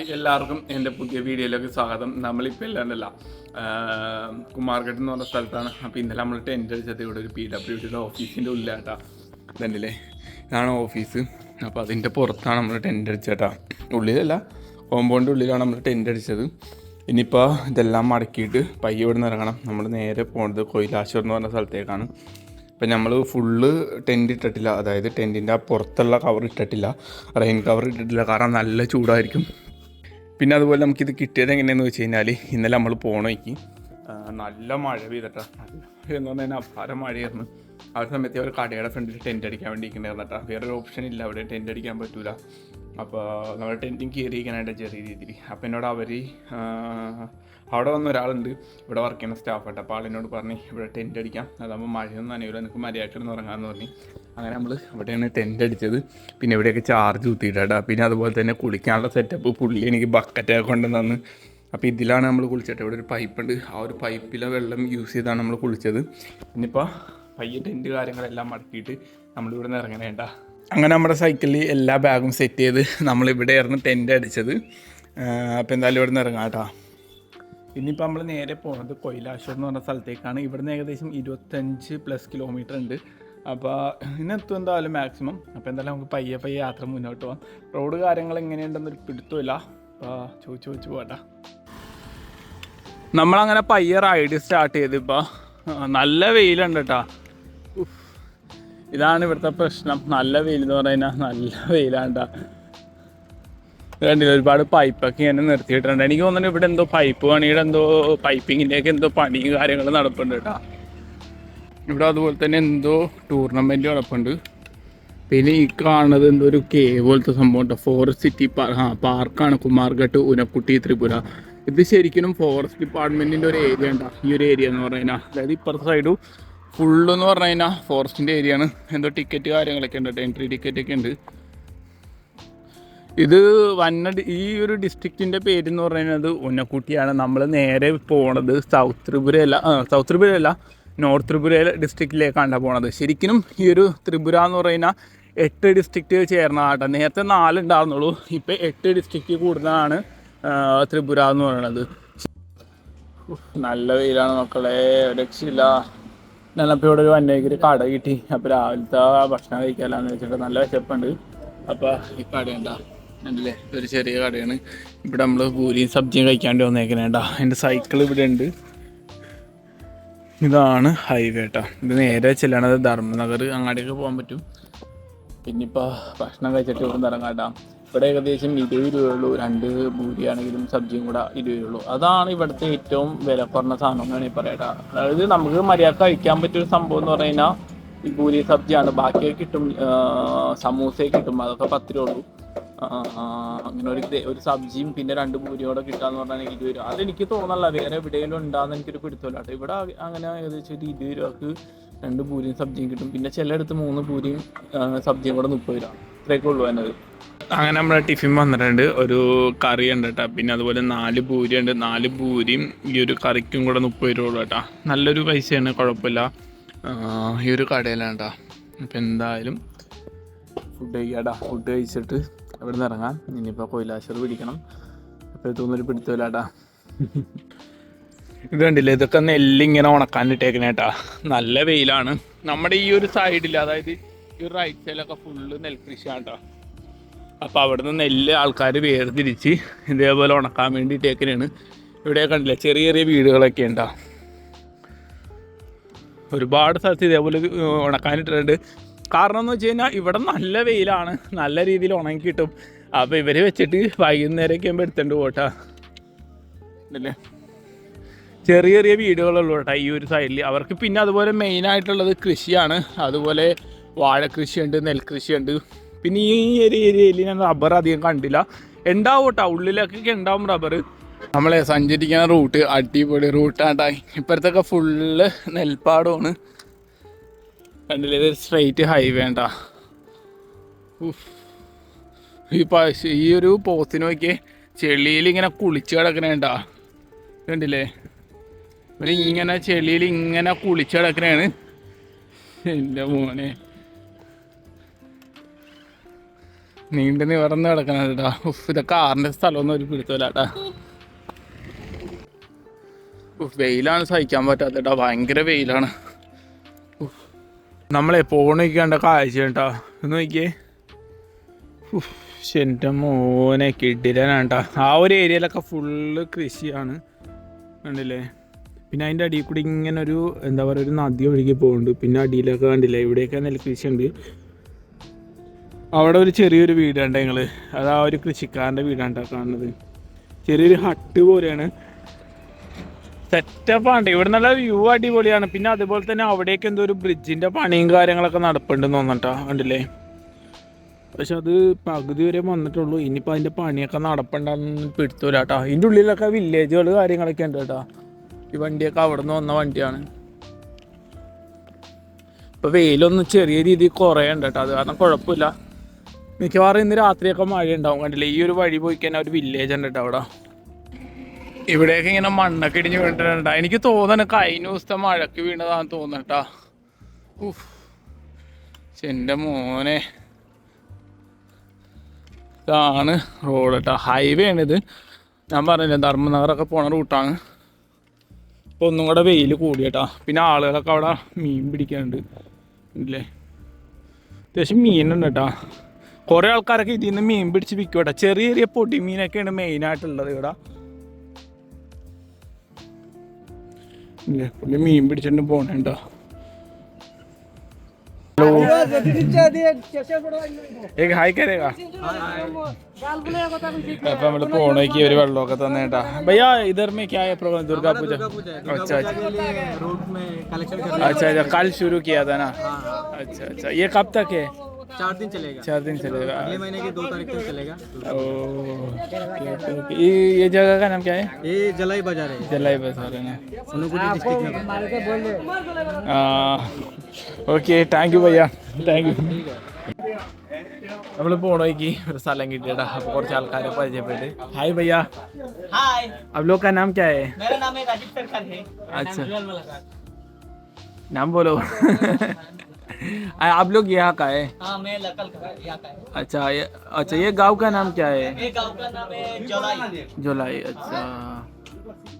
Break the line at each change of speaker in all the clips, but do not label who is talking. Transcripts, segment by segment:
എല്ലാവർക്കും എന്റെ പുതിയ വീഡിയോയിലേക്ക് സ്വാഗതം. നമ്മളിപ്പോൾ ഇല്ലാണ്ടല്ല കുമാർഘട്ട് എന്ന് പറഞ്ഞ സ്ഥലത്താണ്. അപ്പോൾ ഇന്നലെ നമ്മൾ ടെന്റ് അടിച്ചത്. ഇവിടെ ഒരു പി ഡബ്ല്യു ഡിയുടെ ഓഫീസിന്റെ ഉള്ളിലാട്ടാ. ഇതല്ലേ ഇതാണ് ഓഫീസ്. അപ്പോൾ അതിന്റെ പുറത്താണ് നമ്മൾ ടെന്റ് അടിച്ചേട്ടാ. ഉള്ളിലല്ല കോമ്പൗണ്ടിന്റെ ഉള്ളിലാണ് നമ്മൾ ടെന്റ് അടിച്ചത്. ഇനിയിപ്പോൾ ഇതെല്ലാം മടക്കിയിട്ട് പയ്യെ ഇവിടെ നിന്ന് ഇറങ്ങണം. നമ്മൾ നേരെ പോകുന്നത് കൊയിലാശ്വർ എന്ന് പറഞ്ഞ സ്ഥലത്തേക്കാണ്. ഇപ്പം നമ്മൾ ഫുള്ള് ടെന്റ് ഇട്ടിട്ടില്ല. അതായത് ടെന്റിന്റെ ആ പുറത്തുള്ള കവർ ഇട്ടിട്ടില്ല. റെയിൻ കവർ ഇട്ടിട്ടില്ല. കാരണം നല്ല ചൂടായിരിക്കും. പിന്നെ അതുപോലെ നമുക്കിത് കിട്ടിയത് എങ്ങനെയാണെന്ന് വെച്ച് കഴിഞ്ഞാൽ ഇന്നലെ നമ്മൾ പോകണമെങ്കിൽ നല്ല മഴ പെയ്തിട്ടാ. നല്ല എന്ന് പറഞ്ഞാൽ അപാര മഴയായിരുന്നു. ആ ഒരു സമയത്ത് ഒരു കടയുടെ ഫ്രണ്ടിൽ ടെന്റ് അടിക്കാൻ വേണ്ടി ഇരിക്കണായിരുന്നു വേറൊരു ഓപ്ഷൻ ഇല്ല. അവിടെ ടെന്റ് അടിക്കാൻ പറ്റൂല. അപ്പോൾ നമ്മൾ ടെന്റും കയറിയിരിക്കാനായിട്ട് ചെറിയ രീതിയിൽ അപ്പോൾ എന്നോട് അവർ അവിടെ വന്ന ഒരാളുണ്ട്. ഇവിടെ വർക്ക് ചെയ്യുന്ന സ്റ്റാഫ് ആയിട്ട് അപ്പോൾ ആളിനോട് പറഞ്ഞ് ഇവിടെ ടെന്റ് അടിക്കാം. അതാകുമ്പോൾ മഴയൊന്നും നനയില്ല എനിക്ക് മര്യാദക്കിടന്ന് ഉറങ്ങാമെന്ന് പറഞ്ഞ്. അങ്ങനെ നമ്മൾ ഇവിടെയാണ് ടെന്റ് അടിച്ചത്. പിന്നെ ഇവിടെയൊക്കെ ചാർജ് കുത്തിയിട്ടാ പിന്നെ അതുപോലെ തന്നെ കുളിക്കാനുള്ള സെറ്റപ്പ് പുള്ളി എനിക്ക് ബക്കറ്റൊക്കെ കൊണ്ടുവന്നു. അപ്പോൾ ഇതിലാണ് നമ്മൾ കുളിച്ചിട്ട് ഇവിടെ ഒരു പൈപ്പുണ്ട് ആ ഒരു പൈപ്പിലെ വെള്ളം യൂസ് ചെയ്താണ് നമ്മൾ കുളിച്ചത്. ഇനിയിപ്പോൾ പയ്യെ ടെന്റ് കാര്യങ്ങളെല്ലാം മടക്കിയിട്ട് നമ്മളിവിടെ നിന്ന് ഇറങ്ങണേണ്ട അങ്ങനെ നമ്മുടെ സൈക്കിളിൽ എല്ലാ ബാഗും സെറ്റ് ചെയ്ത് നമ്മൾ ഇവിടെയായിരുന്നു ടെന്റ് അടിച്ചത് അപ്പോൾ എന്തായാലും ഇവിടെ നിന്ന് ഇറങ്ങാം കേട്ടോ ഇനിയിപ്പോൾ നമ്മൾ നേരെ പോകുന്നത് കൊയിലാശ്വർ എന്ന് പറഞ്ഞ സ്ഥലത്തേക്കാണ്. ഇവിടുന്ന് ഏകദേശം ഇരുപത്തഞ്ച് പ്ലസ് കിലോമീറ്റർ ഉണ്ട്. അപ്പോൾ ഇന്നെത്തും എന്തായാലും മാക്സിമം അപ്പോൾ എന്തായാലും നമുക്ക് പയ്യെ പയ്യെ യാത്ര മുന്നോട്ട് പോകാം റോഡ് കാര്യങ്ങൾ എങ്ങനെയുണ്ടെന്നൊരു പിടുത്തമില്ല. അപ്പോൾ ചോദിച്ചു ചോദിച്ചു പോകട്ടെ. നമ്മളങ്ങനെ പയ്യെ റൈഡ് സ്റ്റാർട്ട് ചെയ്ത് ഇപ്പോൾ നല്ല വെയിലുണ്ട് കേട്ടോ. ഇതാണ് ഇവിടുത്തെ പ്രശ്നം. നല്ല വെയിൽ എന്ന് പറഞ്ഞാൽ നല്ല വെയിലാണ്ടാ കണ്ടില്ല ഒരുപാട് പൈപ്പൊക്കെ ഇങ്ങനെ നിർത്തിയിട്ടുണ്ട്. എനിക്ക് തോന്നുന്നു ഇവിടെ എന്തോ പൈപ്പ് പണിയുടെ എന്തോ പൈപ്പിങ്ങിന്റെയൊക്കെ എന്തോ പണിയും കാര്യങ്ങളും നടപ്പുണ്ട് കേട്ടോ ഇവിടെ അതുപോലെ തന്നെ എന്തോ ടൂർണമെന്റ് നടപ്പുണ്ട്. പിന്നെ ഈ കാണുന്നത് എന്തോ ഒരു കേ പോലത്തെ സംഭവം ഉണ്ടോ? ഫോറസ്റ്റ് സിറ്റി ആ പാർക്കാണ് കുമാർഘട്ട് ഉനക്കുട്ടി ത്രിപുര. ഇത് ശരിക്കും ഫോറസ്റ്റ് ഡിപ്പാർട്ട്മെന്റിന്റെ ഒരു ഏരിയ ഉണ്ടാ? ഈ ഒരു ഏരിയ എന്ന് പറഞ്ഞു കഴിഞ്ഞാൽ അതായത് ഇപ്പുറത്തെ സൈഡും ഫുള്ളെന്ന് പറഞ്ഞു കഴിഞ്ഞാൽ ഫോറസ്റ്റിന്റെ ഏരിയ ആണ്. എന്തോ ടിക്കറ്റ് കാര്യങ്ങളൊക്കെ ഉണ്ട്. എൻട്രി ടിക്കറ്റ് ഒക്കെ ഉണ്ട്. ഇത് വന്ന ഈ ഒരു ഡിസ്ട്രിക്റ്റിന്റെ പേര് എന്ന് പറയുന്നത് ഉന്നക്കുട്ടിയാണ് നമ്മൾ നേരെ പോണത് സൗത്ത് ത്രിപുരയല്ല സൗത്ത് ത്രിപുരയല്ല നോർത്ത് ത്രിപുര ഡിസ്ട്രിക്റ്റിലേക്കാണ് പോണത്. ശരിക്കും ഈ ഒരു ത്രിപുര എന്ന് പറയുന്ന എട്ട് ഡിസ്ട്രിക്റ്റ് ചേർന്നതാട്ടെ നേരത്തെ നാലുണ്ടായിരുന്നുള്ളൂ ഇപ്പോൾ എട്ട് ഡിസ്ട്രിക്റ്റ് കൂടുതലാണ് ത്രിപുര എന്ന് പറയുന്നത് നല്ല വെയിലാണ് മക്കളെ. രക്ഷയില്ല. ഞാനപ്പോൾ ഇവിടെ ഒരു വന്നേക്കൊരു കട കിട്ടി. അപ്പോൾ രാവിലത്തെ ഭക്ഷണം കഴിക്കാമെന്ന് വെച്ചിട്ട് നല്ല വിശപ്പുണ്ട്. അപ്പോൾ ഈ കടയുണ്ട ഉണ്ടല്ലേ ഒരു ചെറിയ കടയാണ്. ഇവിടെ നമ്മൾ പൂരിയും സബ്ജിയും കഴിക്കാണ്ട് വന്നേക്കണേണ്ട എന്റെ സൈക്കിൾ ഇവിടെ ഉണ്ട്. ഇതാണ് ഹൈവേ കേട്ടോ ഇത് നേരെ ചെല്ലണത് ധർമ്മനഗർ അങ്ങാടിയൊക്കെ പോകാൻ പറ്റും. പിന്നെ ഇപ്പോൾ ഭക്ഷണം കഴിച്ചിട്ട് ഇവിടെ ഇറങ്ങാട്ടാ. ഇവിടെ ഏകദേശം ഇരുപത് രൂപയുള്ളൂ രണ്ട് ഭൂരിയാണെങ്കിലും സബ്ജിയും കൂടെ ഇരുപത് രൂപയുള്ളൂ അതാണ് ഇവിടുത്തെ ഏറ്റവും വില കുറഞ്ഞ സാധനം എന്ന് വേണമെങ്കിൽ പറയാട്ടാ അതായത് നമുക്ക് മര്യാദ കഴിക്കാൻ പറ്റിയൊരു സംഭവം എന്ന് പറഞ്ഞു കഴിഞ്ഞാൽ ഈ പൂരി സബ്ജിയാണ്. ബാക്കിയൊക്കെ കിട്ടും സമൂസയൊക്കെ കിട്ടും. അതൊക്കെ പത്ത് രൂപ ഉള്ളൂ. അങ്ങനെ ഒരു ഒരു സബ്ജിയും പിന്നെ രണ്ട് പൂരിയോടെ കിട്ടാന്ന് പറഞ്ഞാൽ ഇരുപത് രൂപ. അതെനിക്ക് തോന്നല്ല വേറെ എവിടെയെങ്കിലും ഉണ്ടാകുന്ന എനിക്കൊരു പിടുത്തമില്ല. കേട്ടോ ഇവിടെ അങ്ങനെ ഏകദേശം ഒരു ഇരുപത് രൂപക്ക് രണ്ട് പൂരിയും സബ്ജിയും കിട്ടും. പിന്നെ ചിലയിടത്ത് മൂന്ന് പൂരിയും സബ്ജിയും കൂടെ മുപ്പത് രൂപ. ഇത്രയൊക്കെ ഉള്ളൂ എന്നത്. അങ്ങനെ നമ്മുടെ ടിഫിൻ വന്നിട്ടുണ്ട്. ഒരു കറി ഉണ്ട് കേട്ടോ. പിന്നെ അതുപോലെ നാല് പൂരി ഉണ്ട്. നാല് പൂരിയും ഈ ഒരു കറിക്കും കൂടെ മുപ്പത് രൂപ ഉള്ളൂ കേട്ടോ. നല്ലൊരു പൈസയാണ് കുഴപ്പമില്ല. ഈ ഒരു കടയിലാണ് കേട്ടോ. അപ്പം എന്തായാലും ഫുഡ് കഴിക്കാടാ ഫുഡ് കഴിച്ചിട്ട് അവിടെ നിന്ന് ഇറങ്ങാം. ഇനിയിപ്പോൾ കൊയിലാശ്വർ പിടിക്കണം. അപ്പോൾ തോന്നൊരു പിടുത്തമില്ലാട്ടാ. ഇത് കണ്ടില്ലേ? ഇതൊക്കെ നെല്ലിങ്ങനെ ഉണക്കാനിട്ടേക്കണേട്ടാ നല്ല വെയിലാണ്. നമ്മുടെ ഈ ഒരു സൈഡിൽ അതായത് ഈ ഒരു റൈറ്റ് സൈഡിലൊക്കെ ഫുള്ള് നെൽകൃഷിയാണ് കേട്ടോ അപ്പോൾ അവിടുന്ന് നെല്ല് ആൾക്കാർ വേർതിരിച്ച് ഇതേപോലെ ഉണക്കാൻ വേണ്ടി ഇട്ടേക്കണേണ്. ഇവിടെ കണ്ടില്ലേ? ചെറിയ ചെറിയ വീടുകളൊക്കെ ഉണ്ടാ ഒരുപാട് സ്ഥലത്ത് ഇതേപോലെ ഉണക്കാനിട്ടുണ്ട് കാരണം എന്ന് വെച്ച് കഴിഞ്ഞാൽ ഇവിടെ നല്ല വെയിലാണ്. നല്ല രീതിയിൽ ഉണങ്ങി കിട്ടും. അപ്പോൾ ഇവർ വെച്ചിട്ട് വൈകുന്നേരമൊക്കെ ആകുമ്പോൾ എടുത്തുകൊണ്ട് പോട്ടാ അല്ലേ ചെറിയ ചെറിയ വീടുകളുള്ളൂ കേട്ടോ ഈ ഒരു സൈഡിൽ അവർക്ക് പിന്നെ അതുപോലെ മെയിൻ ആയിട്ടുള്ളത് കൃഷിയാണ്. അതുപോലെ വാഴ കൃഷിയുണ്ട് നെൽകൃഷിയുണ്ട്. പിന്നെ ഈ ഒരു ഏരിയയിൽ ഞാൻ റബ്ബർ അധികം കണ്ടില്ല. ഉണ്ടാവും കേട്ടോ. ഉള്ളിലൊക്കെ ഉണ്ടാവും റബ്ബർ നമ്മളെ സഞ്ചരിക്കുന്ന റൂട്ട് അടിപൊളി റൂട്ടാട്ടാ ഇപ്പോഴത്തൊക്കെ ഫുള്ള് നെൽപ്പാടമാണ്. കണ്ടില്ലേ? ഇത് സ്ട്രെയിറ്റ് ഹൈവേ ഉണ്ടാ ഈ പശു ഈ ഒരു പോത്തിന് നോക്കി ചെളിയിൽ ഇങ്ങനെ കുളിച്ച് കിടക്കണേണ്ടാ കണ്ടില്ലേ? ഇവർ ഇങ്ങനെ ചെളിയിൽ ഇങ്ങനെ കുളിച്ച് കിടക്കണേണ്. എന്റെ മോനെ. നീണ്ടു നിവർന്ന് കിടക്കണേട്ടാ ഉഫ് ഇതൊക്കെ കാറിന്റെ സ്ഥലമൊന്നും ഒരു പിടുത്തല്ലാട്ടാ ഉഫ് വെയിലാണ് സഹിക്കാൻ പറ്റാത്തട്ടാ ഭയങ്കര വെയിലാണ്. നമ്മളെ പോണിക്കണ്ട കാഴ്ച കേട്ടോ ഒന്ന് നോക്കിയേ. എന്റെ മോനെ കിടിലനാട്ടാ ആ ഒരു ഏരിയയിലൊക്കെ ഫുള്ള് കൃഷിയാണ്. കണ്ടില്ലേ? പിന്നെ അതിന്റെ അടിയിൽ കൂടി ഇങ്ങനെ ഒരു എന്താ പറയുക ഒരു നദി ഒഴുകി പോകുന്നുണ്ട് പിന്നെ അടിയിലൊക്കെ കണ്ടില്ലേ ഇവിടെയൊക്കെ നെൽകൃഷി ഉണ്ട് അവിടെ ഒരു ചെറിയൊരു വീടുണ്ട് ഞങ്ങൾ അത് ആ ഒരു കൃഷിക്കാരന്റെ വീടാണ് കാണുന്നത്. ചെറിയൊരു ഹട്ട് പോലെയാണ്. സെറ്റപ്പാണ്ട് ഇവിടെ നല്ല വ്യൂ അടിപൊളിയാണ്. പിന്നെ അതുപോലെ തന്നെ അവിടേക്ക് എന്തോ ഒരു ബ്രിഡ്ജിന്റെ പണിയും കാര്യങ്ങളൊക്കെ നടപ്പുണ്ടെന്ന് തോന്നട്ടാ കണ്ടില്ലേ? പക്ഷെ അത് പകുതി വരെ വന്നിട്ടുള്ളൂ. ഇനിയിപ്പോൾ അതിന്റെ പണിയൊക്കെ നടപ്പുണ്ടെന്ന് പിടുത്തൂല കേട്ടോ ഇതിന്റെ ഉള്ളിലൊക്കെ വില്ലേജുകൾ കാര്യങ്ങളൊക്കെ ഉണ്ട് കേട്ടോ. ഈ വണ്ടിയൊക്കെ അവിടെ നിന്ന് വന്ന വണ്ടിയാണ്. ഇപ്പൊ വെയിലൊന്നും ചെറിയ രീതിയിൽ കുറേ ഉണ്ട് കേട്ടോ. അത് കാരണം കുഴപ്പമില്ല. മിക്കവാറും ഇന്ന് രാത്രിയൊക്കെ മഴ ഉണ്ടാവും കണ്ടില്ലേ? ഈ ഒരു വഴി പോയി കഴിഞ്ഞാൽ ഒരു വില്ലേജ് ഉണ്ട് കേട്ടോ അവിടെ. ഇവിടെയൊക്കെ ഇങ്ങനെ മണ്ണൊക്കെ ഇടിഞ്ഞ് വീണിട്ടുണ്ട്. എനിക്ക് തോന്നണ കഴിഞ്ഞ ദിവസത്തെ മഴക്ക് വീണതാന്ന് തോന്നട്ടാ ഉഫ്. എന്റെ മോനെ. ഇതാണ് റോഡ് കേട്ടോ ഹൈവേ ആണിത് ഞാൻ പറഞ്ഞില്ലേ ധർമ്മനഗറൊക്കെ പോണ റൂട്ടാണ്. അപ്പോൾ ഒന്നും കൂടെ വെയിൽ കൂടിയേട്ടാ. പിന്നെ ആളുകളൊക്കെ അവിടെ മീൻ പിടിക്കാനുണ്ട് ഇല്ലേ? അത്യാവശ്യം മീനുണ്ട് കേട്ടോ കുറേ ആൾക്കാരൊക്കെ ഇതിൽ നിന്ന് മീൻ പിടിച്ച് വിൽക്കും കേട്ടോ ചെറിയ ചെറിയ പൊടി മീനൊക്കെയാണ് മെയിനായിട്ടുള്ളത് ഇവിടെ. പുള്ളി മീൻ പിടിച്ചിട്ട് പോണേണ്ടോ ഏക ഹായ് കരേക അപ്പൊ നമ്മൾ പോണേക്ക് ഒരു വെള്ളമൊക്കെ തന്നേട്ടാ ഭയ്യാ ഇധർ മേ ക്യാ ഹൈ പ്രോഗ്രാം ദുർഗാ പൂജ अच्छा अच्छा अच्छा कल शुरू किया था ना अच्छा अच्छा ये कब तक है
चार दिन चलेगा
चार दिन चलेगा
अगले महीने की दो तारीख तक चलेगा
ओ ओके, ओके, ओके। ये ये जगह का नाम क्या है
ये जलाई बाजार है
जलाई बाजार है ना
सोनूपुरी डिस्ट्रिक्ट में
okay thank U ഭയ്യ thank you നമ്മൾ പോണോയ്ക്ക് ഒരു സ്ഥലം കിട്ടിയടാ അപ്പൊ കുറച്ച് ആൾക്കാരെ പരിചയപ്പെട്ട് ഹായ് ഭയ്യ
हाय
अब लोग का नाम क्या है
मेरा नाम है राजीव सरकार है
अच्छा नाम बोलो आप लोग यहाँ का है
हाँ मैं लकल का यहाँ का है
अच्छा ये अच्छा ये गांव का नाम क्या है
ये गांव का नाम है जलाई
जोलाई अच्छा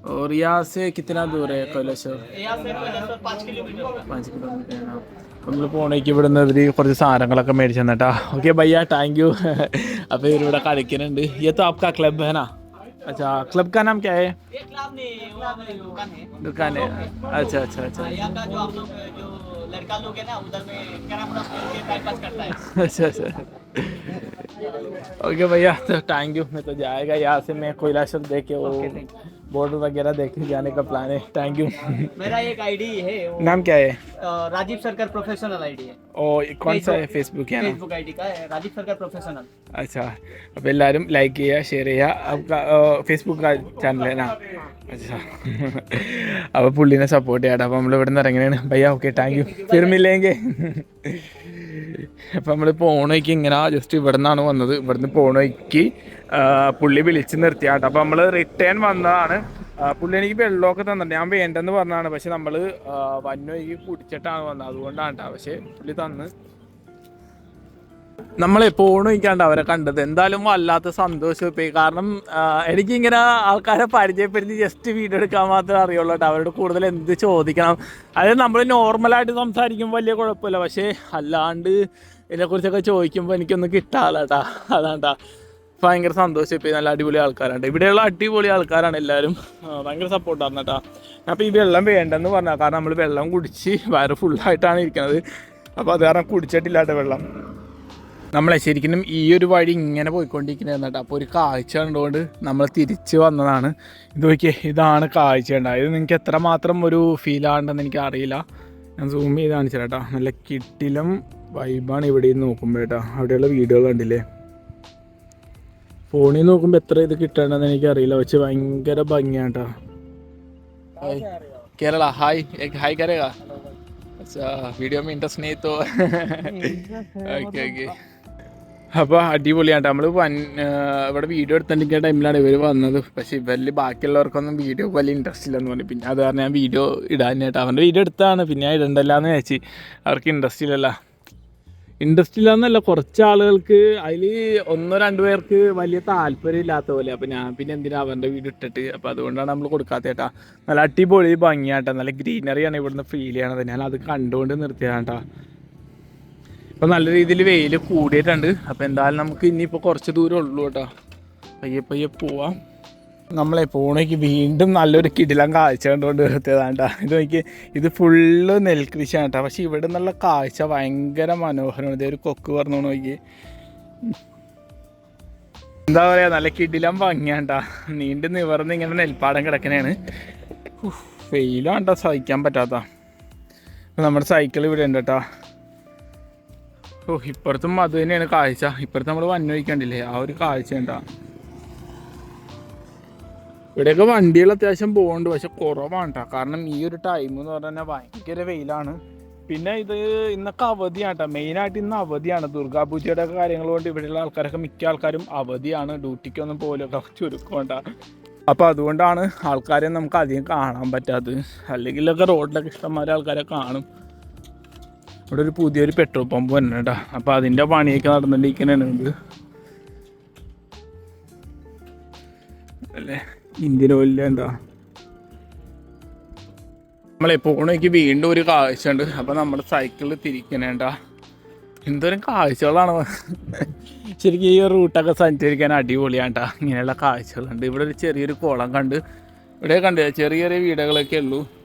और यहाँ से कितना दूर है कैलाश्वर
यहाँ से कोयलेश्वर पाँच किलोमीटर होगा
പാഞ്ച് കിലോമീറ്റർ നമ്മൾ പോണേക്ക് ഇവിടെ നിന്ന് ഇവര് കുറച്ച് സാധനങ്ങളൊക്കെ മേടിച്ചു തന്നിട്ടാ ഓക്കെ ഭയ്യ താങ്ക് യു അപ്പൊ ഇവരിവിടെ കളിക്കുന്നുണ്ട് ये तो आपका क्लब है ना अच्छा क्लब का नाम क्या है
ये क्लब नहीं वहाँ में दुकान है
दुकान है अच्छा अच्छा अच्छा
लड़का लोग है ना उधर में टाइम पास करता है।
अच्छा अच्छा। ओके भैया तो थैंक यू मैं तो जाएगा यहाँ से मैं कोयला कोयलाश्वर दे के वो बॉर्डर वगैरह देख के जाने का प्लान है थैंक यू
मेरा एक आईडी है वो
नाम क्या है
अ, राजीव सरकार प्रोफेशनल आईडी है
और कौन सा है फेसबुक है ना
फेसबुक आईडी का है राजीव सरकार प्रोफेशनल
अच्छा അപ്പോൾ എല്ലാവരും ലൈക്ക് ചെയ്യുക ഷെയർ ചെയ്യുക आपका ഫേസ്ബുക്ക് ചാനൽ है ना अच्छा അപ്പോൾ പുള്ളിനെ സപ്പോർട്ട് ചെയ്യാം അപ്പോൾ നമ്മൾ ഇവിടെ നിന്ന് ഇറങ്ങുകയാണ് ഭയ്യ ഓക്കെ താങ്ക് യു ഫിർമില്ലെങ്കിൽ അപ്പോൾ നമ്മൾ പോണേക്ക് ഇങ്ങനെ ജസ്റ്റ് ഇവിടെ നിന്നാണ് വന്നത്. ഇവിടുന്ന് പോണേക്ക് പുള്ളി വിളിച്ച് നിർത്തിയാട്ടോ. അപ്പോൾ നമ്മൾ റിട്ടേൺ വന്നതാണ്. പുള്ളി എനിക്ക് വെള്ളമൊക്കെ തന്നിട്ടുണ്ട്. ഞാൻ വേണ്ടെന്ന് പറഞ്ഞതാണ്. പക്ഷെ നമ്മൾ വന്നൊഴുകി കുടിച്ചിട്ടാണ് വന്നത്. അതുകൊണ്ടാണ് കേട്ടോ പക്ഷേ പുള്ളി തന്ന്. നമ്മളെ പോണിക്കാണ്ട് അവരെ കണ്ടത്. എന്തായാലും വല്ലാത്ത സന്തോഷം കാരണം എനിക്കിങ്ങനെ ആൾക്കാരെ പരിചയപ്പെടുത്തി ജസ്റ്റ് വീഡിയോ എടുക്കാൻ മാത്രമേ അറിയുള്ളൂ കേട്ടോ. അവരോട് കൂടുതൽ എന്ത് ചോദിക്കണം. അതായത് നമ്മൾ നോർമലായിട്ട് സംസാരിക്കുമ്പോൾ വലിയ കുഴപ്പമില്ല. പക്ഷേ അല്ലാണ്ട് ഇതിനെക്കുറിച്ചൊക്കെ ചോദിക്കുമ്പോൾ എനിക്കൊന്നും കിട്ടാല കേട്ടാ. അതാണ്ടാ ഭയങ്കര സന്തോഷം നല്ല അടിപൊളി ആൾക്കാരാണ്. ഇവിടെയുള്ള അടിപൊളി ആൾക്കാരാണ് എല്ലാവരും. ഭയങ്കര സപ്പോർട്ടാണ് കേട്ടോ. അപ്പോൾ ഈ വെള്ളം വേണ്ടെന്ന് പറഞ്ഞാൽ കാരണം നമ്മൾ വെള്ളം കുടിച്ച് വയറ് ഫുള്ളായിട്ടാണ് ഇരിക്കുന്നത് അപ്പോൾ അത് കാരണം കുടിച്ചിട്ടില്ലാട്ടെ വെള്ളം. നമ്മളെ ശരിക്കും ഈ ഒരു വഴി ഇങ്ങനെ പോയിക്കൊണ്ടിരിക്കുന്നത് കേട്ടോ അപ്പോൾ ഒരു കാഴ്ച കണ്ടുകൊണ്ട് നമ്മൾ തിരിച്ച് വന്നതാണ് ഇത് നോക്കിയേ ഇതാണ് കാഴ്ച ഉണ്ടായത് ഇത് നിങ്ങൾക്ക് എത്രമാത്രം ഒരു ഫീൽ ആണെന്ന് എനിക്ക് അറിയില്ല ഞാൻ സൂം ചെയ്ത് കാണിച്ചു കേട്ടോ നല്ല കിട്ടിലും വൈബാണ് ഇവിടെ നിന്ന് നോക്കുമ്പോൾ കേട്ടോ അവിടെയുള്ള വീഡിയോകൾ കണ്ടില്ലേ ഫോണിൽ നോക്കുമ്പോൾ എത്ര ഇത് കിട്ടണമെന്ന് എനിക്ക് അറിയില്ല പക്ഷെ ഭയങ്കര ഭംഗിയാണ് കേട്ടോ കേരള ഹായ് एक हाय करेगा अच्छा वीडियो में इंटरेस्ट नहीं तो ഓക്കെ ഓക്കെ അപ്പോൾ അടിപൊളിയാണ് നമ്മൾ വൻ ഇവിടെ വീഡിയോ എടുത്തിരിക്കുന്ന ടൈമിലാണ് ഇവർ വന്നത്. പക്ഷേ ഇവരിൽ ബാക്കിയുള്ളവർക്കൊന്നും വീഡിയോ വലിയ ഇൻട്രസ്റ്റ് ഇല്ലെന്ന് പറഞ്ഞു. പിന്നെ അത് കാരണം ഞാൻ വീഡിയോ ഇടാൻ കേട്ടോ. അവന്റെ വീഡിയോ എടുത്താണ് പിന്നെ ഞാൻ ഇടണ്ടല്ലാന്ന് വെച്ച് അവർക്ക് ഇൻട്രസ്റ്റ് ഇല്ലല്ല. ഇൻട്രസ്റ്റ് ഇല്ലാന്നല്ല കുറച്ച് ആളുകൾക്ക് അതിൽ ഒന്നോ രണ്ടു പേർക്ക് വലിയ താല്പര്യം ഇല്ലാത്ത പോലെ. അപ്പോൾ ഞാൻ പിന്നെ എന്തിനാ അവന്റെ വീഡിയോ ഇട്ടിട്ട്? അപ്പോൾ അതുകൊണ്ടാണ് നമ്മൾ കൊടുക്കാത്ത ചേട്ടാ നല്ല അടിപൊളി ഭംഗിയാട്ടാ. നല്ല ഗ്രീനറിയാണ് ഇവിടുന്ന് ഫീൽ ചെയ്യണത്. ഞാൻ അത് കണ്ടുകൊണ്ട് നിർത്തിയാട്ടാ ഇപ്പം നല്ല രീതിയിൽ വെയിൽ കൂടിയിട്ടുണ്ട്. അപ്പോൾ എന്തായാലും നമുക്ക് ഇനിയിപ്പോൾ കുറച്ച് ദൂരം ഉള്ളൂ കേട്ടോ. പയ്യെ പയ്യെ പോവാം. നമ്മളെ പോണേക്ക് വീണ്ടും നല്ലൊരു കിടിലം കാഴ്ച കണ്ടുകൊണ്ട് നിർത്തിയതാണ്ടാ ഇത് നോക്കി ഇത് ഫുള്ള് നെൽകൃഷിയാണ് കേട്ടോ പക്ഷെ ഇവിടെ നിന്നുള്ള കാഴ്ച ഭയങ്കര മനോഹരമാണ്. ഇതേ ഒരു കൊക്ക് പറഞ്ഞു നോക്കി എന്താ പറയാ നല്ല കിടിലം ഭംഗിയാണ്ടാ നീണ്ടു നിവർന്ന് ഇങ്ങനെ നെൽപ്പാടം കിടക്കണേണ്. വെയിലാണ്ടാ സഹിക്കാൻ പറ്റാത്ത. നമ്മുടെ സൈക്കിൾ ഇവിടെ ഉണ്ട് കേട്ടോ ഓ ഇപ്പുറത്തും അത് തന്നെയാണ് കാഴ്ച. ഇപ്പുറത്ത് നമ്മൾ വന്നൊഴിക്കണ്ടില്ലേ ആ ഒരു കാഴ്ച ഉണ്ടാ ഇവിടെയൊക്കെ വണ്ടികൾ അത്യാവശ്യം പോകുന്നുണ്ട് പക്ഷെ കുറവാണ് കേട്ടോ കാരണം ഈ ഒരു ടൈം എന്ന് പറഞ്ഞാൽ ഭയങ്കര വെയിലാണ്. പിന്നെ ഇത് ഇന്നൊക്കെ അവധിയാണ് കേട്ടോ മെയിനായിട്ട് ഇന്ന് അവധിയാണ്. ദുർഗാപൂജയുടെ ഒക്കെ കാര്യങ്ങൾ കൊണ്ട് ഇവിടെയുള്ള ആൾക്കാരൊക്കെ മിക്ക ആൾക്കാരും അവധിയാണ്. ഡ്യൂട്ടിക്കൊന്നും പോലൊക്കെ ചുരുക്കമുണ്ട അപ്പോൾ അതുകൊണ്ടാണ് ആൾക്കാരെ നമുക്ക് അധികം കാണാൻ പറ്റാത്തത്. അല്ലെങ്കിലൊക്കെ റോഡിലൊക്കെ ഇഷ്ടംമാരെ ആൾക്കാരെ കാണും. ഇവിടെ ഒരു പുതിയൊരു പെട്രോൾ പമ്പ് തന്നെ കേട്ടോ അപ്പോൾ അതിന്റെ പണിയൊക്കെ നടന്നുകൊണ്ടിരിക്കുന്നുണ്ട് അല്ലേ? ഇന്ത്യൻ ഓയിലിന്റെ എന്താ നമ്മളെ പോണേക്ക് വീണ്ടും ഒരു കാഴ്ച ഉണ്ട് അപ്പം നമ്മുടെ സൈക്കിളിൽ തിരിക്കണേണ്ട. എന്തോരം കാഴ്ചകളാണ്. ശരിക്കും ഈ റൂട്ടൊക്കെ സഞ്ചരിക്കാൻ അടിപൊളിയാണ്ടാ. ഇങ്ങനെയുള്ള കാഴ്ചകളുണ്ട്. ഇവിടെ ഒരു ചെറിയൊരു കുളം കണ്ട്. ഇവിടെ കണ്ടില്ല ചെറിയ ചെറിയ വീടുകളൊക്കെ ഉള്ളൂ.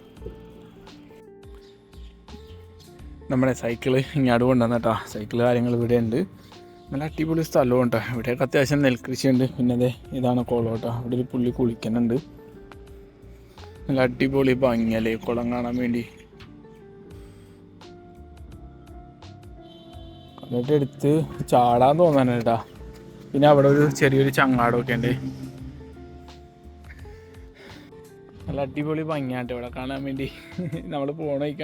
നമ്മുടെ സൈക്കിൾ ഇങ്ങോട്ട് കൊണ്ടുവന്നട്ടാ സൈക്കിൾ കാര്യങ്ങൾ ഇവിടെ ഉണ്ട് നല്ല അടിപൊളി സ്ഥലവും കേട്ടോ ഇവിടെയൊക്കെ അത്യാവശ്യം നെൽകൃഷിയുണ്ട്. പിന്നെ അതെ ഇതാണ് കുളം കേട്ടോ അവിടെ ഒരു പുള്ളി കുളിക്കുന്നുണ്ട്. നല്ല അടിപൊളി ഭംഗിയല്ലേ? കുളം കാണാൻ വേണ്ടി. എന്നിട്ട് എടുത്ത് ചാടാൻ തോന്നാനാണ് കേട്ടാ പിന്നെ അവിടെ ഒരു ചെറിയൊരു ചങ്ങാടമൊക്കെ ഉണ്ട്. നല്ല അടിപൊളി ഭംഗിയാട്ടോ ഇവിടെ കാണാൻ വേണ്ടി. നമ്മൾ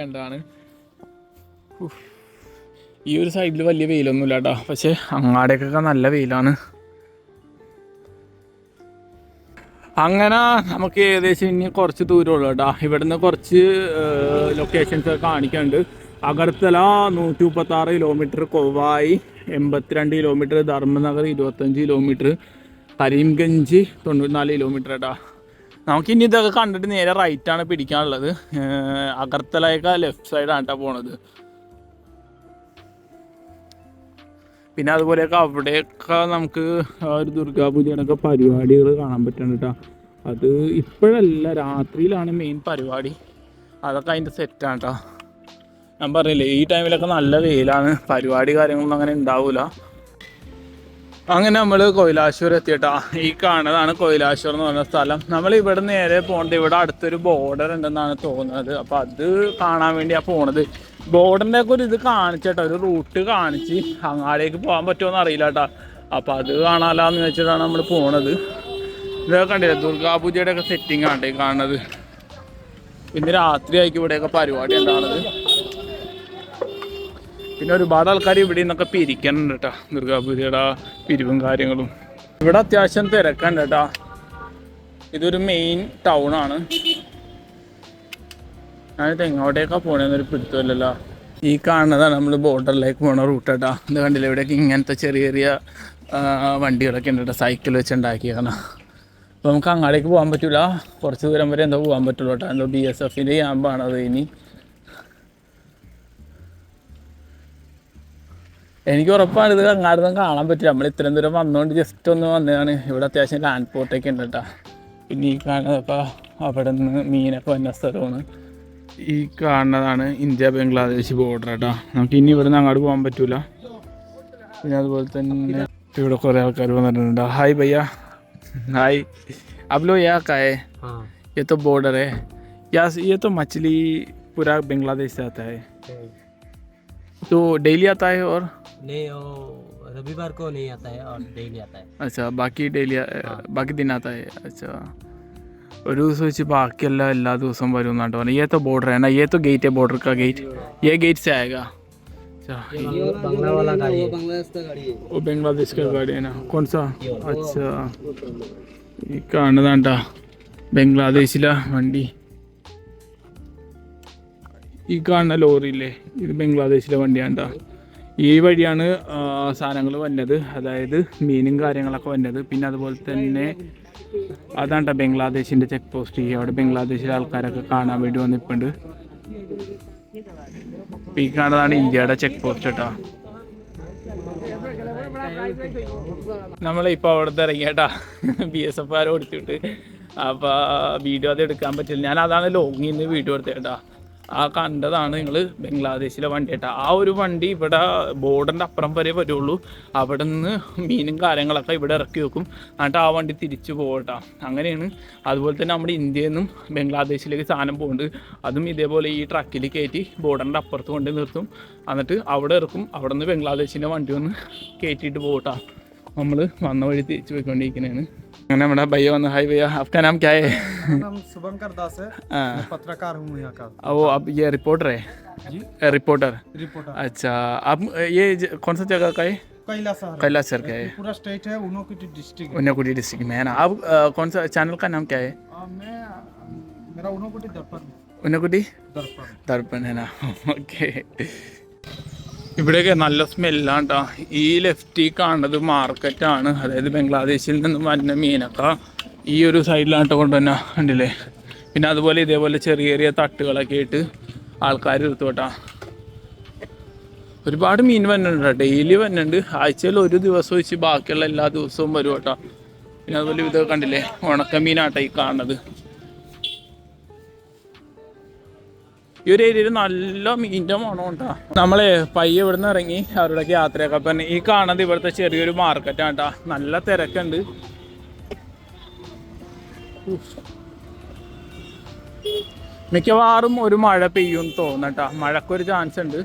കണ്ടാണ് ഉഫ്. ഈ ഒരു സൈഡിൽ വലിയ വെയിലൊന്നുമില്ല കേട്ടോ പക്ഷേ അങ്ങാടേക്കൊക്കെ നല്ല വെയിലാണ്. അങ്ങനെ നമുക്ക് ഏകദേശം ഇനി കുറച്ച് ദൂരമുള്ളൂ കേട്ടോ ഇവിടുന്ന് കുറച്ച് ലൊക്കേഷൻസ് കാണിക്കുന്നുണ്ട് അഗർത്തല നൂറ്റി മുപ്പത്തി ആറ് കിലോമീറ്റർ കൊവായി എൺപത്തിരണ്ട് കിലോമീറ്റർ ധർമ്മനഗർ ഇരുപത്തഞ്ച് കിലോമീറ്റർ കരീംഗഞ്ച് തൊണ്ണൂറ്റിനാല് കിലോമീറ്റർ കേട്ടോ നമുക്ക് ഇനി ഇതൊക്കെ കണ്ടിട്ട് നേരെ റൈറ്റാണ് പിടിക്കാനുള്ളത്. അഗർത്തലയൊക്കെ ലെഫ്റ്റ് സൈഡാണ് കേട്ടോ പോണത്. പിന്നെ അതുപോലെയൊക്കെ അവിടെയൊക്കെ നമുക്ക് ഒരു ദുർഗാപൂജയുടെയൊക്കെ പരിപാടികൾ കാണാൻ പറ്റുന്നുണ്ട് കേട്ടോ അത് ഇപ്പോഴല്ല രാത്രിയിലാണ് മെയിൻ പരിപാടി. അതൊക്കെ അതിന്റെ സെറ്റാണ് കേട്ടോ ഞാൻ പറഞ്ഞില്ലേ ഈ ടൈമിലൊക്കെ നല്ല വെയിലാണ്. പരിപാടി കാര്യങ്ങളൊന്നും അങ്ങനെ ഉണ്ടാവില്ല അങ്ങനെ നമ്മൾ കൊയിലാശ്വരം എത്തിയിട്ടാ. ഈ കാണുന്നതാണ് കൊയിലാശ്വരം എന്ന് പറഞ്ഞ സ്ഥലം. നമ്മൾ ഇവിടെ നേരെ പോകേണ്ടത് ഇവിടെ അടുത്തൊരു ബോർഡർ ഉണ്ടെന്നാണ് തോന്നുന്നത്. അപ്പോൾ അത് കാണാൻ വേണ്ടിയാണ് പോണത്. ബോർഡറിന്റെ ഒക്കെ ഒരു ഇത് കാണിച്ചേട്ടാ ഒരു റൂട്ട് കാണിച്ച് അങ്ങാടേക്ക് പോകാൻ പറ്റുമോ അറിയില്ല കേട്ടാ അപ്പോൾ അത് കാണാലാന്ന് വെച്ചിട്ടാണ് നമ്മൾ പോണത്. ഇതൊക്കെ കണ്ടില്ല ദുർഗാപൂജയുടെ ഒക്കെ സെറ്റിംഗ് ആണ് കാണുന്നത്. പിന്നെ രാത്രി ആയിരിക്കും ഇവിടെയൊക്കെ പരിപാടി ഉണ്ടാവുന്നത് പിന്നെ ഒരുപാട് ആൾക്കാർ ഇവിടെ നിന്നൊക്കെ പിരിക്കുന്നുണ്ട് കേട്ടോ ദുർഗാപൂജയുടെ പിരിവും കാര്യങ്ങളും. ഇവിടെ അത്യാവശ്യം തിരക്കുണ്ട് കേട്ടോ. ഇതൊരു മെയിൻ ടൗൺ ആണ്. ഞാനിത് എങ്ങോട്ടേക്കാ പോണേന്നൊരു പിടുത്തമില്ലല്ലോ. ഈ കാണുന്നതാണ് നമ്മൾ ബോർഡറിലേക്ക് പോണ റൂട്ട് കേട്ടോ ഇത് കണ്ടില്ല ഇവിടെയൊക്കെ ഇങ്ങനത്തെ ചെറിയ ചെറിയ വണ്ടികളൊക്കെ ഉണ്ട് കേട്ടോ സൈക്കിൾ വെച്ച് ഉണ്ടാക്കിയേക്കണം. അപ്പോൾ നമുക്ക് അങ്ങാടേക്ക് പോകാൻ പറ്റില്ല കുറച്ച് ദൂരം വരെ എന്തോ പോകാൻ പറ്റുള്ളൂ കേട്ടോ എന്തോ ബി എസ് എഫിന്റെ ക്യാമ്പാണത് ഇനി. എനിക്ക് ഉറപ്പാണ് ഇത് അങ്ങാടുന്ന് കാണാൻ പറ്റില്ല. നമ്മൾ ഇത്രയും ദൂരം വന്നുകൊണ്ട് ജസ്റ്റ് ഒന്ന് വന്നതാണ്. ഇവിടെ അത്യാവശ്യം ലാൻഡ് പോർട്ടൊക്കെ ഉണ്ട് കേട്ടോ പിന്നെ ഈ കാണുന്നതൊക്കെ അവിടെ നിന്ന് മീനൊക്കെ വന്ന സ്ഥലമാണ്. ഈ കാണുന്നതാണ് ഇന്ത്യ ബംഗ്ലാദേശ് ബോർഡർ കേട്ടോ നമുക്ക് ഇനി ഇവിടെ നിന്ന് അങ്ങോട്ട് പോകാൻ പറ്റൂല പിന്നെ അതുപോലെ തന്നെ ഇവിടെ കുറേ ആൾക്കാർ വന്നിട്ടുണ്ട് ഹായ് ഭയ്യ ഹായ് अब लोग यहाँ का है
हाँ
ये तो बॉर्डर है यहाँ से ये तो मछली पूरा बांग्लादेश से आता है तो डेली आता है और
नहीं वो रविवार को नहीं आता है और डेली आता है
अच्छा ബാക്കി ഡെയിലി ബാക്കി ദിനാത്ത അച്ഛാ ഒരു ദിവസം വെച്ച് ബാക്കിയെല്ലാം എല്ലാ ദിവസവും വരും എന്നാണ് പറഞ്ഞത് ये तो बॉर्डर है ना ये तो गेट है बॉर्डर का गेट ये गेट से आएगा अच्छा
ये बंगला वाला गाड़ी है
वो बांग्लादेश का गाड़ी है ना कौन सा अच्छा ഈ കാണുന്നതാണ്ടാ ബംഗ്ലാദേശിലെ വണ്ടി ഈ കാണുന്ന ലോറിയില്ലേ ഇത് ബംഗ്ലാദേശിലെ വണ്ടിയാണ്ടാ ഈ വഴിയാണ് സാധനങ്ങൾ വന്നത് അതായത് മീനും കാര്യങ്ങളൊക്കെ വന്നത് പിന്നെ അതുപോലെ തന്നെ അതാണ്ട ബംഗ്ലാദേശിന്റെ ചെക്ക് പോസ്റ്റ് അവിടെ ബംഗ്ലാദേശിലെ ആൾക്കാരൊക്കെ കാണാൻ വേണ്ടി വന്നിപ്പുണ്ട് ഈ കാണുന്നതാണ് ഇന്ത്യയുടെ ചെക്ക് പോസ്റ്റ് കേട്ടോ നമ്മളിപ്പോൾ അവിടുത്തെ ഇറങ്ങിയേട്ടാ. ബി എസ് എഫ് ആരോ എടുത്തിട്ട് അപ്പോൾ വീഡിയോ അത് എടുക്കാൻ പറ്റില്ല. ഞാൻ അതാണ് ലോങ്ങിൽ നിന്ന് വീഡിയോ എടുത്തേട്ടാ ആ കണ്ടതാണ് നിങ്ങൾ ബംഗ്ലാദേശിലെ വണ്ടി കേട്ടോ. ആ ഒരു വണ്ടി ഇവിടെ ബോർഡറിന്റെ അപ്പുറം വരെ വരുള്ളൂ. അവിടെ നിന്ന് മീനും കാര്യങ്ങളൊക്കെ ഇവിടെ ഇറക്കി വെക്കും. എന്നിട്ട് ആ വണ്ടി തിരിച്ചു പോകട്ടോ. അങ്ങനെയാണ്. അതുപോലെ തന്നെ നമ്മുടെ ഇന്ത്യയിൽ നിന്നും ബംഗ്ലാദേശിലേക്ക് സാധനം പോകുന്നുണ്ട്. അതും ഇതേപോലെ ഈ ട്രക്കിൽ കയറ്റി ബോർഡറിന്റെ അപ്പുറത്ത് കൊണ്ട് നിർത്തും. എന്നിട്ട് അവിടെ ഇറക്കും. അവിടെ നിന്ന് ബംഗ്ലാദേശിന്റെ വണ്ടി വന്ന് കയറ്റിയിട്ട് പോകട്ടോ. നമ്മൾ വന്ന വഴി തിരിച്ചു പോയിക്കൊണ്ടിരിക്കുന്നതാണ് मैंने बड़ा भैया वन हाय भैया आपका नाम क्या है?
नाम शुभंकर दास है।
हाँ।
मैं पत्रकार हूँ यहाँ का।
वो आप ये रिपोर्टर है?
जी।
रिपोर्टर?
रिपोर्टर।
अच्छा आप ये कौन सा जगह का है?
कैलाश
सर। का है।
पूरा स्टेट है उनोकुटी डिस्ट्रिक्ट
उनोकुटी डिस्ट्रिक्ट में है ना। आप कौन सा चैनल का नाम क्या है?
मैं मेरा उनोकुटी दर्पण
उनोकुटी?
दर्पण।
दर्पण है ना ओके। ഇവിടെയൊക്കെ നല്ല സ്മെല്ലാണ് കേട്ടോ ഈ ലെഫ്റ്റിൽ കാണുന്നത് മാർക്കറ്റാണ് അതായത് ബംഗ്ലാദേശിൽ നിന്ന് വന്ന മീനൊക്കെ ഈ ഒരു സൈഡിലാണ്ട് കൊണ്ട് തന്നെ കണ്ടില്ലേ? പിന്നെ അതുപോലെ ഇതേപോലെ ചെറിയ ചെറിയ തട്ടുകളൊക്കെ ആയിട്ട് ആൾക്കാർ എടുത്തു ഒരുപാട് മീൻ വന്നിട്ടുണ്ട് ഡെയിലി വന്നിട്ടുണ്ട്. ആഴ്ചയിൽ ഒരു ദിവസം വെച്ച് ബാക്കിയുള്ള എല്ലാ ദിവസവും വരും കേട്ടോ. പിന്നെ അതുപോലെ ഇതൊക്കെ കണ്ടില്ലേ? ഉണക്ക മീനാട്ടോ ഈ കാണുന്നത്. ഈ ഒരു ഏരിയയിൽ നല്ല മീന്റെ മണം ഉണ്ടാ നമ്മളെ പയ്യെ ഇവിടെ നിന്ന് ഇറങ്ങി അവരുടെ യാത്രയൊക്കെ പറഞ്ഞു. ഈ കാണുന്നത് ഇവിടുത്തെ ചെറിയൊരു മാർക്കറ്റാണ് കേട്ടാ. നല്ല തിരക്കുണ്ട്. മിക്കവാറും ഒരു മഴ പെയ്യും തോന്നട്ടാ മഴക്കൊരു ചാൻസ് ഉണ്ട്.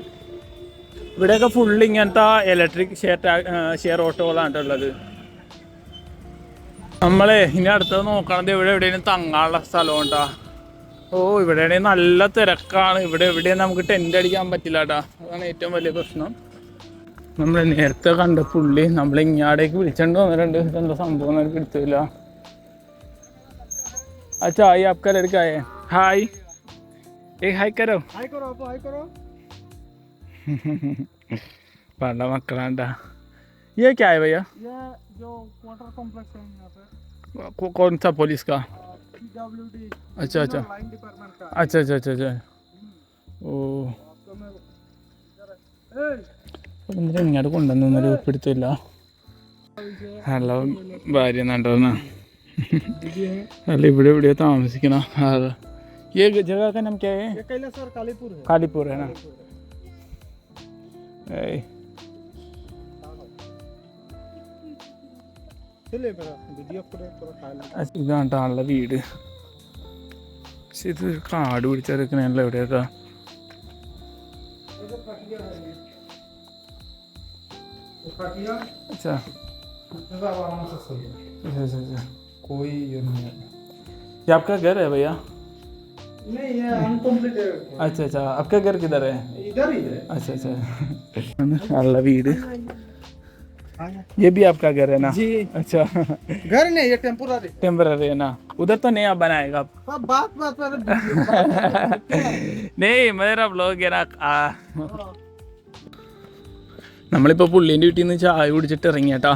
ഇവിടെയൊക്കെ ഫുള്ള് ഇങ്ങനത്തെ ഇലക്ട്രിക് ഷെയർ ഷെയർ ഓട്ടോകളാണ് ട്ടോ ഉള്ളത്. നമ്മളെ ഇനി അടുത്തത് നോക്കണത് ഇവിടെ എവിടെയെങ്കിലും തങ്ങാനുള്ള സ്ഥലം ഉണ്ടാ? ഓ ഇവിടെ നല്ല തിരക്കാണ് ഇവിടെ എവിടെയും നമുക്ക് ടെൻ്റ് അടിക്കാൻ പറ്റില്ല കേട്ടാ അതാണ് ഏറ്റവും വലിയ പ്രശ്നം നമ്മൾ നേരത്തെ കണ്ട പുള്ളി നമ്മൾ ഇങ്ങാടേക്ക് വിളിച്ചോണ്ട് വന്നിട്ടുണ്ട് ഇതെന്താ സംഭവം എന്ന് എനിക്ക് പിടിച്ചില്ല अच्छा ये आपका लड़का है हाय एक हाय करो
हाई करो आप हाई करो
പണ്ട മക്കളാണ്ടാ ये क्या है भैया
ये जो वाटर कॉम्प्लेक्स है यहाँ पे
कौ- कौन सा पुलिस का
पीडब्ल्यूडी
अच्छा अच्छा
लाइन डिपार्टमेंट का
अच्छा अच्छा अच्छा अच्छा ഓ
आपको मैं इधर है। ए,
എന്തിനാ ഇങ്ങോട്ട് കൊണ്ടുവന്നൊരു പിടുത്തില്ല നല്ല ഭാര്യ നണ്ടോന്നാ അല്ല ഇവിടെ എവിടെയോ താമസിക്കണ അതെ ये जगह का नाम क्या है
ये कैलाश और कालीपुर है
कालीपुर है ना ഏയ്
चलिए मेरा वीडियो पूरा पूरा फाइल
ഇതാണ് ട്ടോ ആളുടെ വീട് പക്ഷെ ഇത് കാട് പിടിച്ചെടുക്കണല്ലോ എവിടെയൊക്കെ अच्छा
आराम से सही है
अच्छा अच्छा अच्छा
कोई ये नहीं है
ये आपका घर है भैया
नहीं ये अनकम्प्लीट है
अच्छा अच्छा आपका घर किधर है
इधर ही है
अच्छा अच्छा आला വീട് ये भी आपका घर है ना
जी
अच्छा
घर नहीं ये टेम्पोररी
टेम्पररी है ना उधर तो नहीं आप बनाएगा आप
अब बात बात पर
नहीं मेरा ब्लॉग है ना ആ നമ്മളിപ്പോൾ പുള്ളീൻ്റെ വീട്ടിൽ നിന്ന് ചായ കുടിച്ചിട്ട് ഇറങ്ങിയേട്ടാ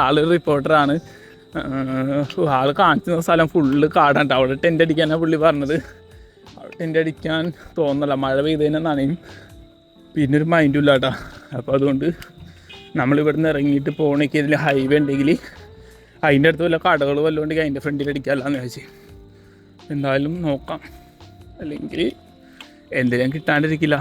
ആള് റിപ്പോർട്ടറാണ് ആള് കാണിച്ചു തന്ന സ്ഥലം ഫുള്ള് കാടാണ് അവിടെ ടെൻ്റ് അടിക്കാനാണ് പുള്ളി പറഞ്ഞത് അവിടെ ടെൻ്റ് അടിക്കാൻ തോന്നല മഴ പെയ്തതിനെ നനയും പിന്നെ ഒരു മൈൻഡും ഇല്ല കേട്ടോ അപ്പോൾ അതുകൊണ്ട് നമ്മളിവിടുന്ന് ഇറങ്ങിയിട്ട് പോകണമെങ്കിൽ ഇതിൽ ഹൈവേ ഉണ്ടെങ്കിൽ അതിന്റെ അടുത്ത് വല്ല കടകൾ വല്ലതും ഉണ്ടെങ്കിൽ അതിന്റെ ഫ്രണ്ടിൽ അടിക്കാമല്ലാന്ന് ചോദിച്ചു എന്തായാലും നോക്കാം. അല്ലെങ്കിൽ എന്തെങ്കിലും കിട്ടാണ്ടിരിക്കില്ല.